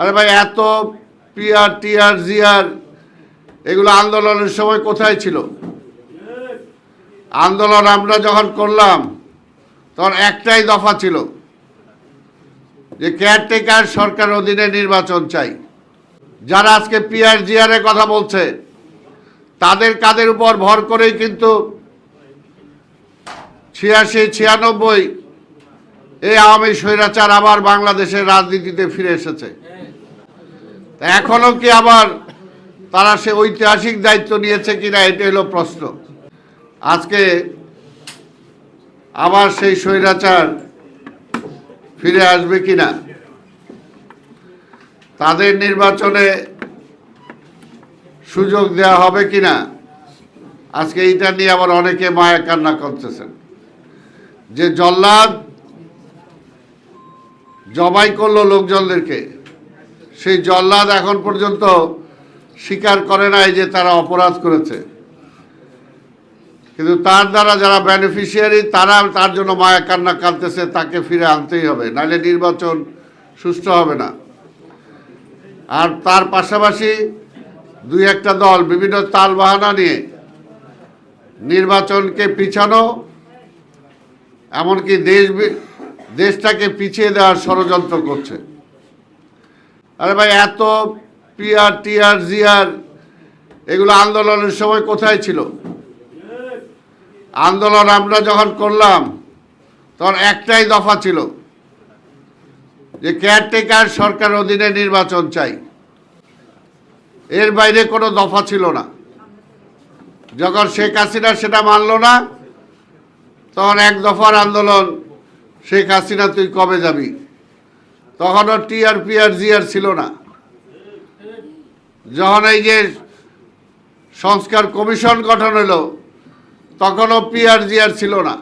আরে ভাই, এত পিআর টিআর জিআর এগুলো আন্দোলনের সময় কোথায় ছিল? আন্দোলন আমরা যখন করলাম, তখন একটাই দফা ছিল যে কেয়ারটেকার সরকার অধীনে নির্বাচন চাই। যারা আজকে পিআর জিআর এর কথা বলছে, তাদের কাদের উপর ভর করেই কিন্তু ছিয়াশি, ছিয়ানব্বই এই আওয়ামী স্বৈরাচার আবার বাংলাদেশের রাজনীতিতে ফিরে এসেছে। এখনও কি আবার তারা সে ঐতিহাসিক দায়িত্ব নিয়েছে কিনা এটা হলো প্রশ্ন। আজকে আবার সেই স্বৈরাচার ফিরে আসবে কিনা? তাদের নির্বাচনে সুযোগ দেওয়া হবে কিনা? আজকে এইটা নিয়ে আবার অনেকে মায়া কান্না করতেছেন। যে জল্লাদ জবাই করল লোকজনদেরকে। সেই জল্লাদ এখন পর্যন্ত স্বীকার করে নাই যে তারা অপরাধ করেছে। কিন্তু তার দ্বারা যারা বেনিফিশিয়ারি তারা তার জন্য মায়া কান্না কাঁদতেছে, তাকে ফিরে আনতেই হবে। নাহলে নির্বাচন সুষ্ঠু হবে না। আর তার পাশাপাশি দুই একটা দল বিভিন্ন তাল বাহানা নিয়ে নির্বাচনকে পিছানো, এমনকি দেশ দেশটাকে পিছিয়ে দেওয়ার ষড়যন্ত্র করছে। আরে ভাই, এত পিআর, টিআর, জিআর, এগুলো আন্দোলনের সময় কোথায় ছিল? আন্দোলন আমরা যখন করলাম, তখন একটাই দফা ছিল যে কেয়ারটেকার সরকার অধীনে নির্বাচন চাই। এর বাইরে কোনো দফা ছিল না। যখন শেখ হাসিনা সেটা মানল না, তখন এক দফার আন্দোলন, শেখ হাসিনা তুই কবে যাবি? তখনও টিআর পিআর জিআর ছিল না। যখন এই যে সংস্কার কমিশন গঠন হলো, তখনও পিআর জিআর ছিল না।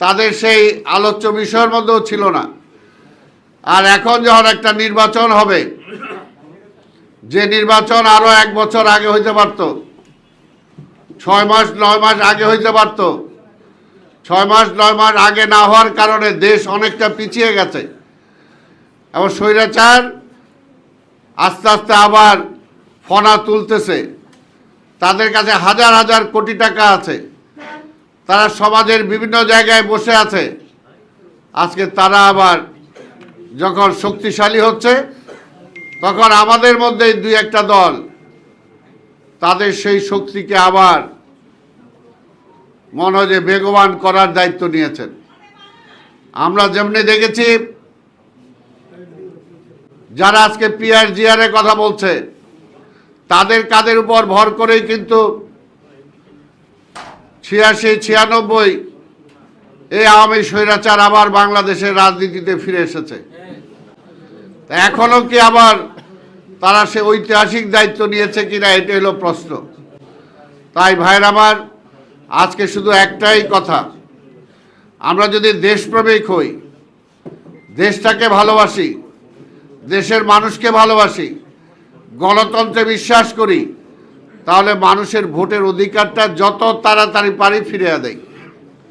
তাদের সেই আলোচ্য বিষয়ের মধ্যেও ছিল না। আর এখন যখন একটা নির্বাচন হবে, যে নির্বাচন আরও এক বছর আগে হইতে পারত, ছয় মাস, নয় মাস আগে হইতে পারত, ছয় মাস, নয় মাস আগে না হওয়ার কারণে দেশ অনেকটা পিছিয়ে গেছে। এবং স্বৈরাচার আস্তে আস্তে আবার ফনা তুলতেছে। তাদের কাছে হাজার হাজার কোটি টাকা আছে। তারা সমাজের বিভিন্ন জায়গায় বসে আছে। আজকে তারা আবার যখন শক্তিশালী হচ্ছে, তখন আমাদের মধ্যে দুই একটা দল, তাদের সেই শক্তিকে আবার মনে হয় যে বেগবান করার দায়িত্ব নিয়েছেন। আমরা যেমনি দেখেছি যারা আজকে জিআর এর কথা বলছে, তাদের কাদের উপর ভর করেই কিন্তু ছিয়াশি, ছিয়ানব্বই এই আওয়ামী স্বৈরাচার আবার বাংলাদেশের রাজনীতিতে ফিরে এসেছে। তা এখনও কি আবার তারা সে ঐতিহাসিক দায়িত্ব নিয়েছে কিনা এটা হলো প্রশ্ন। তাই ভাইর আমার, আজকে শুধু একটাই কথা, আমরা যদি দেশপ্রেমিক হই, দেশটাকে ভালোবাসি দেশের মানুষকে ভালোবাসি, গণতন্ত্রে বিশ্বাস করি, তাহলে মানুষের ভোটের অধিকারটা যত তাড়াতাড়ি পারি ফিরিয়ে দেয়